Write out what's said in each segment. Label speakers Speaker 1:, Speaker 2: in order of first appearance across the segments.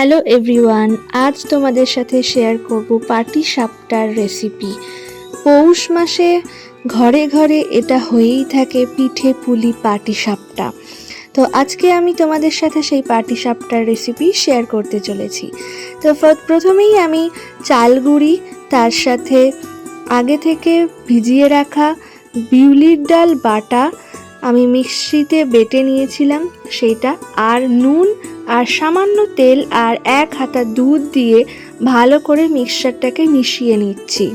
Speaker 1: Hello everyone, আজ তোমাদের সাথে শেয়ার করব পাটি সাপটার রেসিপি। পৌষ মাসে ঘরে ঘরে এটা হয়েই থাকে পিঠে পুলি পাটি সাপটা। তো আজকে আমি তোমাদের সাথে সেই পাটি সাপটার রেসিপি শেয়ার করতে চলেছি। তো প্রথমেই আমি চাল গুঁড়ি, তার সাথে আগে থেকে ভিজিয়ে রাখা বিউলির ডাল বাটা আমি মিক্সিতে বেটে নিয়েছিলাম সেইটা, আর নুন আর সামান্য তেল আর এক হাতা দুধ দিয়ে ভালো করে মিক্সচারটাকে মিশিয়ে নিচ্ছি।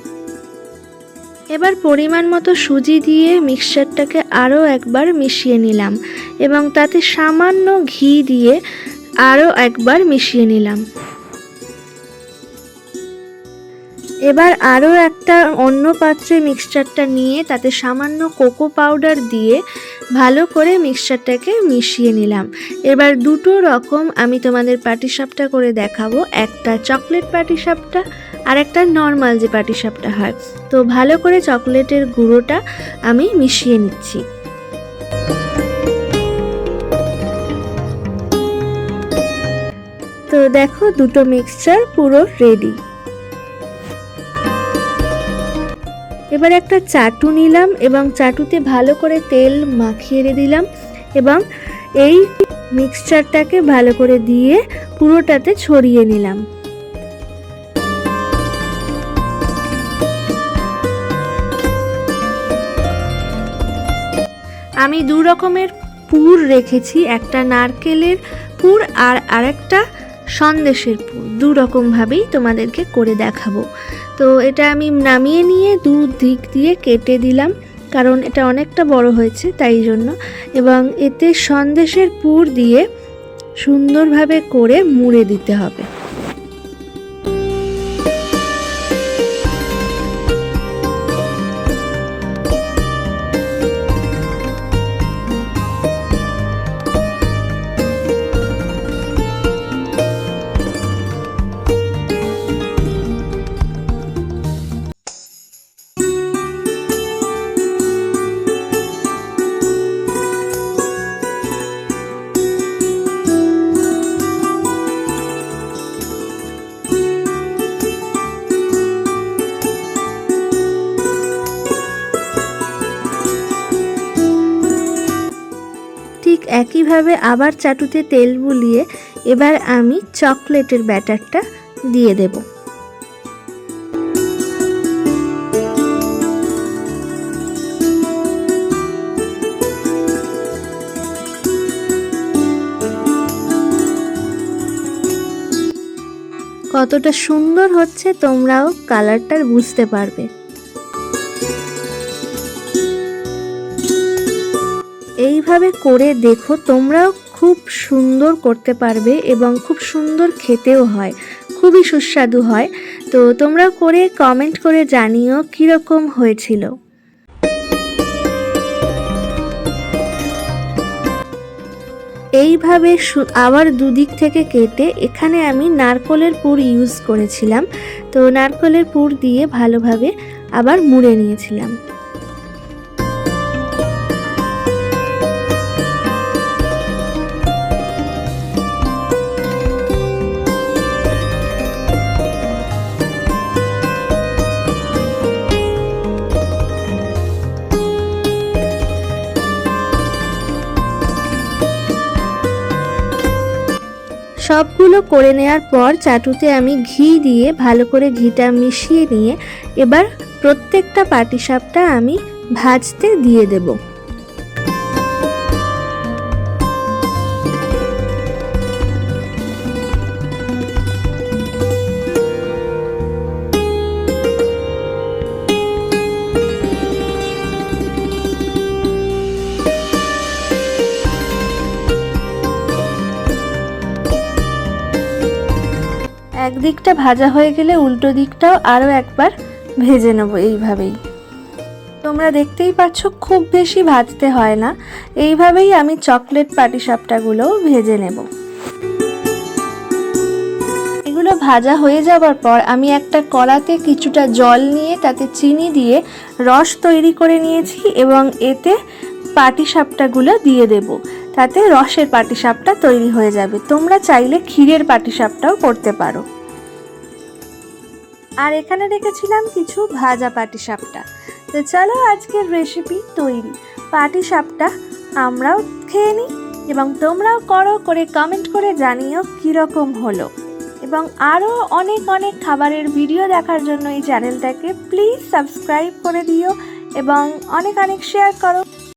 Speaker 1: এবার পরিমাণ মতো সুজি দিয়ে মিক্সচারটাকে আরও একবার মিশিয়ে নিলাম এবং তাতে সামান্য ঘি দিয়ে আরও একবার মিশিয়ে নিলাম। এবার আরও একটা অন্য পাত্রে মিক্সচারটা নিয়ে তাতে সামান্য কোকো পাউডার দিয়ে ভালো করে মিক্সচারটাকে মিশিয়ে নিলাম। এবার দুটো রকম আমি তোমাদের পাটিসাপটা করে দেখাবো। একটা চকলেট পাটিসাপটা আর একটা নর্মাল যে পাটিসাপটা হয়। তো ভালো করে চকলেটের গুঁড়োটা আমি মিশিয়ে নিচ্ছি। তো দেখো দুটো মিক্সচার পুরো রেডি এবার একটা চাটু নিলাম এবং চাটুতে ভালো করে তেল মাখিয়ে রে দিলাম এবং এই মিক্সচারটাকে ভালো করে দিয়ে পুরোটাতে ছড়িয়ে নিলাম। আমি দু রকমের পুর রেখেছি, একটা নারকেলের পুর আর আরেকটা সন্দেশের পুর। দু রকমভাবেই তোমাদেরকে করে দেখাবো। তো এটা আমি নামিয়ে নিয়ে দু দিক দিয়ে কেটে দিলাম, কারণ এটা অনেকটা বড় হয়েছে তাই জন্য। এবং এতে সন্দেশের পুর দিয়ে সুন্দরভাবে করে মুড়ে দিতে হবে। একইভাবে আবার চাটুতে তেল বুলিয়ে এবার আমি চকলেটের ব্যাটারটা দিয়ে দেব। কতটা সুন্দর হচ্ছে তোমরাও কালারটা বুঝতে পারবে। এইভাবে করে দেখো, তোমরাও খুব সুন্দর করতে পারবে এবং খুব সুন্দর খেতেও হয়, খুবই সুস্বাদু হয়। তো তোমরা করে কমেন্ট করে জানিও কীরকম হয়েছিল। এইভাবে আবার দুদিক থেকে কেটে এখানে আমি নারকলের পুর ইউজ করেছিলাম। তো নারকলের পুর দিয়ে ভালোভাবে আবার মুড়ে নিয়েছিলাম। সবগুলো করে নেওয়ার পর চাটুতে আমি ঘি দিয়ে ভালো করে ঘিটা মিশিয়ে নিয়ে এবার প্রত্যেকটা পাটিসাপটা আমি ভাজতে দিয়ে দেব। একদিকটা ভাজা হয়ে গেলে উল্টো দিকটাও আরও একবার ভেজে নেব এইভাবেই। তোমরা দেখতেই পাচ্ছ, খুব বেশি ভাজতে হয় না। এইভাবেই আমি চকলেট পাটিসাপটাগুলোও ভেজে নেব। এগুলো ভাজা হয়ে যাওয়ার পর আমি একটা কড়াতে কিছুটা জল নিয়ে তাতে চিনি দিয়ে রস তৈরি করে নিয়েছি এবং এতে পাটিসাপটাগুলো দিয়ে দেব। তাতে রসের পাটিসাপটা তৈরি হয়ে যাবে। তোমরা চাইলে ক্ষীরের পাটিসাপটাও করতে পারো। আর এখানে রেখেছিলাম কিছু ভাজা পাটিসাপটা। তো চলো আজকের রেসিপি তৈরি। পাটিসাপটা আমরাও খেয়ে নিই এবং তোমরাও করো করে কমেন্ট করে জানিও কীরকম হলো। এবং আরও অনেক অনেক খাবারের ভিডিও দেখার জন্য এই চ্যানেলটাকে প্লিজ সাবস্ক্রাইব করে দিও এবং অনেক অনেক শেয়ার করো।